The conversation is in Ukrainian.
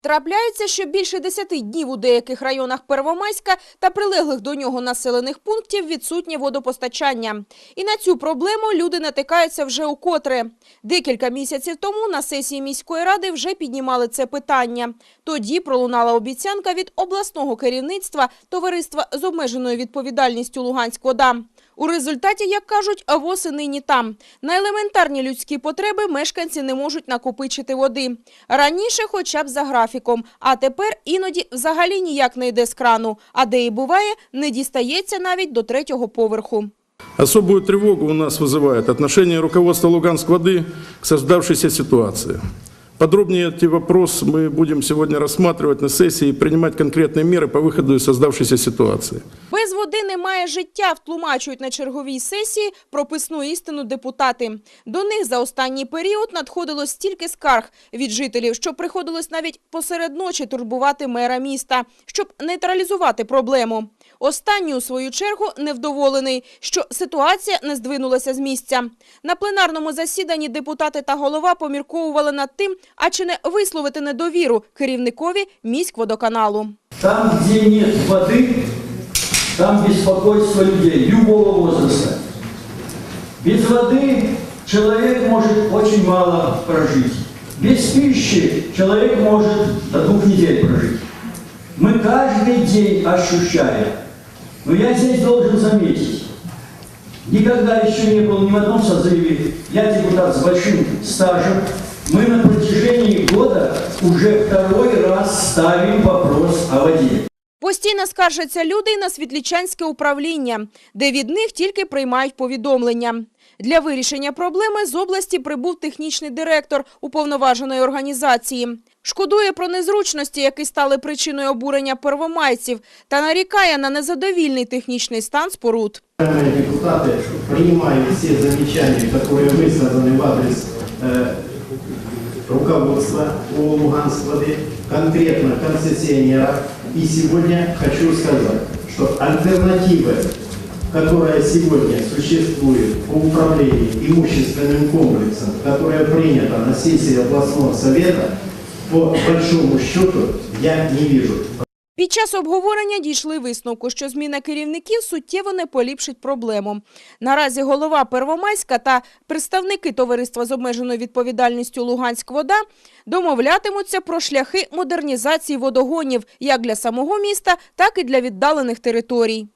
Трапляється, що більше 10 днів у деяких районах Первомайська та прилеглих до нього населених пунктів відсутнє водопостачання. І на цю проблему люди натикаються вже укотре. Декілька місяців тому на сесії міської ради вже піднімали це питання. Тоді пролунала обіцянка від обласного керівництва товариства з обмеженою відповідальністю Луганськвода. У результаті, як кажуть, воси нині там. На елементарні людські потреби мешканці не можуть накопичити води. Раніше хоча б за графіком, а тепер іноді взагалі ніяк не йде з крану, а де і буває, не дістається навіть до третього поверху. Особую тревогу у нас вызывает отношение руководства Луганск-воды к создавшейся ситуации. Подробнее эти вопросы мы будем сегодня рассматривать на сессии и принимать конкретные меры по выходу из создавшейся ситуации. Без води немає життя, втлумачують на черговій сесії прописну істину депутати. До них за останній період надходило стільки скарг від жителів, що приходилось навіть посеред ночі турбувати мера міста, щоб нейтралізувати проблему. Останній, у свою чергу, невдоволений, що ситуація не здвинулася з місця. На пленарному засіданні депутати та голова помірковували над тим, а чи не висловити недовіру керівникові міськводоканалу. Там, где нет воды, там беспокойство людей любого возраста. Без воды человек может очень мало прожить. Без пищи человек может до двух недель прожить. Мы каждый день ощущаем. Но я здесь должен заметить, никогда еще не был ни в одном созыве, я депутат с большим стажем, мы на протяжении года уже второй раз ставим вопрос о воде. Постійно скаржаться люди й на світлічанське управління, де від них тільки приймають повідомлення. Для вирішення проблеми з області прибув технічний директор уповноваженої організації. Шкодує про незручності, які стали причиною обурення первомайців, та нарікає на незадовільний технічний стан споруд. Уважаемые депутаты, принимаю все замечания, которые высказаны в адрес э, руководства о Луганск-воды, конкретно концессионера. И сегодня хочу сказать, что альтернатива, которая сегодня существует по управлению имущественным комплексом, которая принята на сессии областного совета, по большому счету я не вижу. Під час обговорення дійшли висновку, що зміна керівників суттєво не поліпшить проблему. Наразі голова Первомайська та представники товариства з обмеженою відповідальністю Луганськ-Вода домовлятимуться про шляхи модернізації водогонів як для самого міста, так і для віддалених територій.